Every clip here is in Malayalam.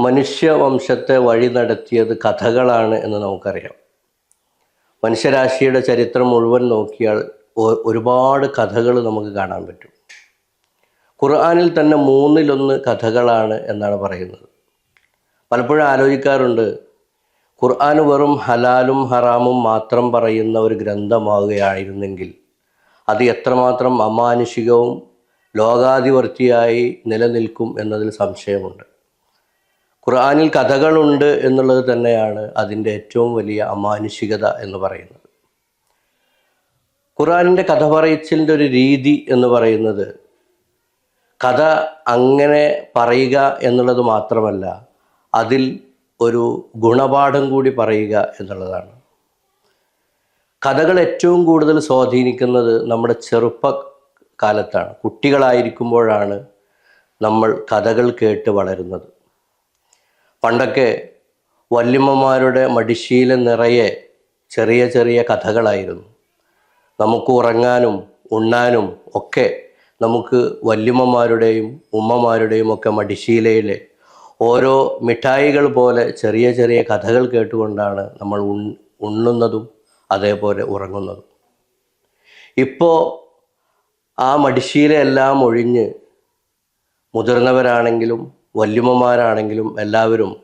മനുഷ്യവംശത്തെ വഴി നടത്തിയത് കഥകളാണ് എന്ന് നമുക്കറിയാം. മനുഷ്യരാശിയുടെ ചരിത്രം മുഴുവൻ നോക്കിയാൽ ഒരുപാട് കഥകൾ നമുക്ക് കാണാൻ പറ്റും. ഖുർആാനിൽ തന്നെ മൂന്നിലൊന്ന് കഥകളാണ് എന്നാണ് പറയുന്നത്. പലപ്പോഴും ആലോചിക്കാറുണ്ട് ഖുർആൻ വെറും ഹലാലും ഹറാമും മാത്രം പറയുന്ന ഒരു ഗ്രന്ഥമാവുകയായിരുന്നെങ്കിൽ അത് എത്രമാത്രം അമാനുഷികവും ലോകാധിവർത്തിയായി നിലനിൽക്കും എന്നതിൽ സംശയമുണ്ട്. ഖുർആനിൽ കഥകളുണ്ട് എന്നുള്ളത് തന്നെയാണ് അതിന്റെ ഏറ്റവും വലിയ അമാനുഷികത എന്ന് പറയുന്നത്. ഖുർആനിന്റെ കഥ പറയച്ചിലിന്റെ ഒരു രീതി എന്ന് പറയുന്നത് കഥ അങ്ങനെ പറയുക എന്നുള്ളത് മാത്രമല്ല അതിൽ ഒരു ഗുണപാഠം കൂടി പറയുക എന്നുള്ളതാണ്. കഥകൾ ഏറ്റവും കൂടുതൽ സ്വാധീനിക്കുന്നത് നമ്മുടെ ചെറുപ്പ കാലത്താണ് കുട്ടികളായിരിക്കുമ്പോഴാണ് നമ്മൾ കഥകൾ കേട്ട് വളരുന്നത്. പണ്ടൊക്കെ വല്യമ്മമാരുടെ മടിശീല നിറയെ ചെറിയ ചെറിയ കഥകളായിരുന്നു. നമുക്ക് ഉറങ്ങാനും ഉണ്ണാനും ഒക്കെ നമുക്ക് വല്യമ്മമാരുടെയും ഉമ്മമാരുടെയും ഒക്കെ മടിശീലയിലെ ഓരോ മിഠായികൾ പോലെ ചെറിയ ചെറിയ കഥകൾ കേട്ടുകൊണ്ടാണ് നമ്മൾ ഉണ്ണുന്നതും അതേപോലെ ഉറങ്ങുന്നതും. ഇപ്പോൾ ആ മടിശീലയെല്ലാം ഒഴിഞ്ഞ് മുതിർന്നവരാണെങ്കിലും വല്യമ്മമാരാണെങ്കിലും എല്ലാവരും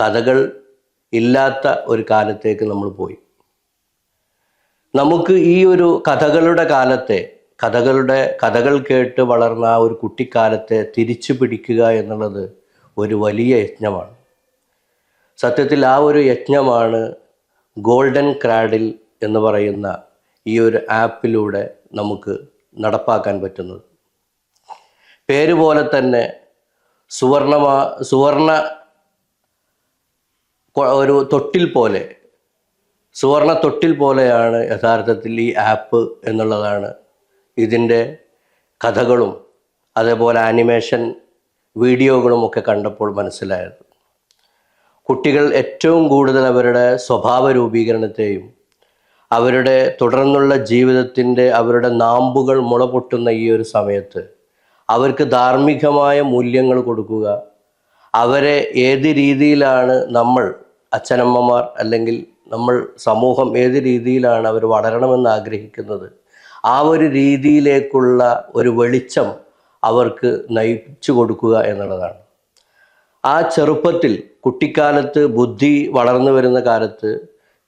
കഥകൾ ഇല്ലാത്ത ഒരു കാലത്തേക്ക് നമ്മൾ പോയി. നമുക്ക് ഈ ഒരു കഥകളുടെ കാലത്തെ കഥകളുടെ കഥകൾ കേട്ട് വളർന്ന ആ ഒരു കുട്ടിക്കാലത്തെ തിരിച്ചു പിടിക്കുക എന്നുള്ളത് ഒരു വലിയ യജ്ഞമാണ്. സത്യത്തിൽ ആ ഒരു യജ്ഞമാണ് ഗോൾഡൻ ക്രാഡിൽ എന്ന് പറയുന്ന ഈ ഒരു ആപ്പിലൂടെ നമുക്ക് നടപ്പാക്കാൻ പറ്റുന്നത്. പേര് പോലെ തന്നെ സുവർണമാ സുവർണ ഒരു തൊട്ടിൽ പോലെ സുവർണ തൊട്ടിൽ പോലെയാണ് യഥാർത്ഥത്തിൽ ഈ ആപ്പ് എന്നുള്ളതാണ് ഇതിന്റെ കഥകളും അതേപോലെ ആനിമേഷൻ വീഡിയോകളും ഒക്കെ കണ്ടപ്പോൾ മനസ്സിലായത്. കുട്ടികൾ ഏറ്റവും കൂടുതൽ അവരുടെ സ്വഭാവ രൂപീകരണത്തെയും അവരുടെ തുടർന്നുള്ള ജീവിതത്തിന്റെ അവരുടെ നാമ്പുകൾ മുളപൊട്ടുന്ന ഈ ഒരു സമയത്ത് അവർക്ക് ധാർമ്മികമായ മൂല്യങ്ങൾ കൊടുക്കുക. അവരെ ഏത് രീതിയിലാണ് നമ്മൾ അച്ഛനമ്മമാർ അല്ലെങ്കിൽ നമ്മൾ സമൂഹം ഏത് രീതിയിലാണ് അവർ വളരണമെന്ന് ആഗ്രഹിക്കുന്നത് ആ ഒരു രീതിയിലേക്കുള്ള ഒരു വെളിച്ചം അവർക്ക് നയിച്ചു കൊടുക്കുക എന്നുള്ളതാണ്. ആ ചെറുപ്പത്തിൽ കുട്ടിക്കാലത്ത് ബുദ്ധി വളർന്നു വരുന്ന കാലത്ത്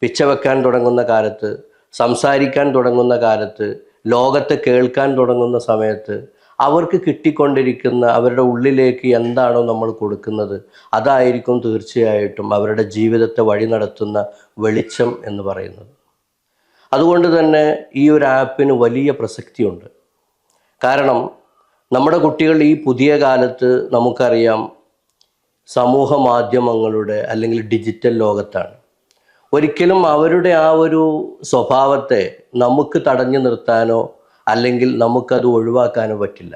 പിച്ചവെക്കാൻ തുടങ്ങുന്ന കാലത്ത് സംസാരിക്കാൻ തുടങ്ങുന്ന കാലത്ത് ലോകത്തെ കേൾക്കാൻ തുടങ്ങുന്ന സമയത്ത് അവർക്ക് കിട്ടിക്കൊണ്ടിരിക്കുന്ന അവരുടെ ഉള്ളിലേക്ക് എന്താണോ നമ്മൾ കൊടുക്കുന്നത് അതായിരിക്കും തീർച്ചയായിട്ടും അവരുടെ ജീവിതത്തെ വഴി നടത്തുന്ന വെളിച്ചം എന്ന് പറയുന്നത്. അതുകൊണ്ട് തന്നെ ഈ ഒരു ആപ്പിന് വലിയ പ്രസക്തിയുണ്ട്. കാരണം നമ്മുടെ കുട്ടികൾ ഈ പുതിയ കാലത്ത് നമുക്കറിയാം സമൂഹ മാധ്യമങ്ങളുടെ അല്ലെങ്കിൽ ഡിജിറ്റൽ ലോകത്താണ്. ഒരിക്കലും അവരുടെ ആ ഒരു സ്വഭാവത്തെ നമുക്ക് തടഞ്ഞു നിർത്താനോ അല്ലെങ്കിൽ നമുക്കത് ഒഴിവാക്കാനോ പറ്റില്ല.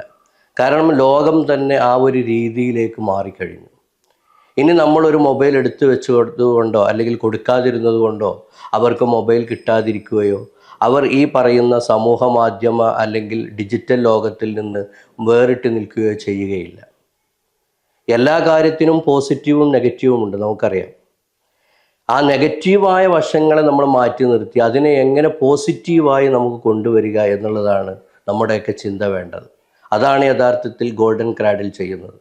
കാരണം ലോകം തന്നെ ആ ഒരു രീതിയിലേക്ക് മാറിക്കഴിഞ്ഞു. ഇനി നമ്മളൊരു മൊബൈൽ എടുത്തു വെച്ച് കൊടുത്തുകൊണ്ടോ അല്ലെങ്കിൽ കൊടുക്കാതിരുന്നത് കൊണ്ടോ അവർക്ക് മൊബൈൽ കിട്ടാതിരിക്കുകയോ അവർ ഈ പറയുന്ന സമൂഹ മാധ്യമ അല്ലെങ്കിൽ ഡിജിറ്റൽ ലോകത്തിൽ നിന്ന് വേറിട്ട് നിൽക്കുകയോ ചെയ്യുകയില്ല. എല്ലാ കാര്യത്തിനും പോസിറ്റീവും നെഗറ്റീവും ഉണ്ട് നമുക്കറിയാം. ആ നെഗറ്റീവായ വശങ്ങളെ നമ്മൾ മാറ്റി നിർത്തി അതിനെ എങ്ങനെ പോസിറ്റീവായി നമുക്ക് കൊണ്ടുവരിക എന്നുള്ളതാണ് നമ്മുടെയൊക്കെ ചിന്ത വേണ്ടത്. അതാണ് യഥാർത്ഥത്തിൽ ഗോൾഡൻ ക്രാഡിൽ ചെയ്യുന്നത്.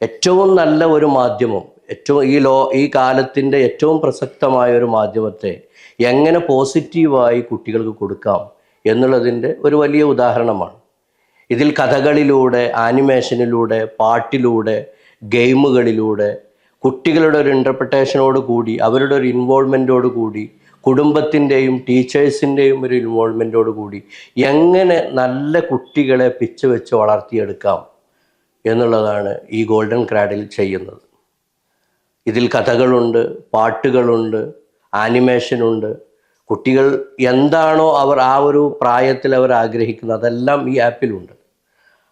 ഏറ്റവും നല്ല ഒരു മാധ്യമം ഏറ്റവും ഈ ലോ ഈ കാലത്തിന്റെ ഏറ്റവും പ്രസക്തമായ ഒരു മാധ്യമത്തെ എങ്ങനെ പോസിറ്റീവായി കുട്ടികൾക്ക് കൊടുക്കാം എന്നുള്ളതിന്റെ ഒരു വലിയ ഉദാഹരണമാണ്. ഇതിൽ കഥകളിലൂടെ ആനിമേഷനിലൂടെ പാട്ടിലൂടെ ഗെയിമുകളിലൂടെ കുട്ടികളുടെ ഒരു ഇന്റർപ്രിട്ടേഷനോട് കൂടി അവരുടെ ഒരു ഇൻവോൾവ്മെന്റോട് കൂടി കുടുംബത്തിന്റെയും ടീച്ചേഴ്സിന്റെയും ഒരു ഇൻവോൾവ്മെന്റോട് കൂടി എങ്ങനെ നല്ല കുട്ടികളെ പിച്ച് വെച്ച് വളർത്തിയെടുക്കാം എന്നുള്ളതാണ് ഈ ഗോൾഡൻ ക്രാഡിൽ ചെയ്യുന്നത്. ഇതിൽ കഥകളുണ്ട് പാട്ടുകളുണ്ട് ആനിമേഷനുണ്ട് കുട്ടികൾ എന്താണോ അവർ ആ ഒരു പ്രായത്തിൽ അവർ ആഗ്രഹിക്കുന്നത് അതെല്ലാം ഈ ആപ്പിലുണ്ട്.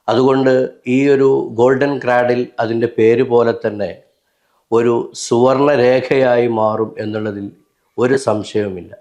അതുകൊണ്ട് ഈ ഒരു ഗോൾഡൻ ക്രാഡിൽ അതിന്റെ പേര് പോലെ തന്നെ ഒരു സുവർണരേഖയായി മാറും എന്നുള്ളതിൽ ഒരു സംശയവുമില്ല.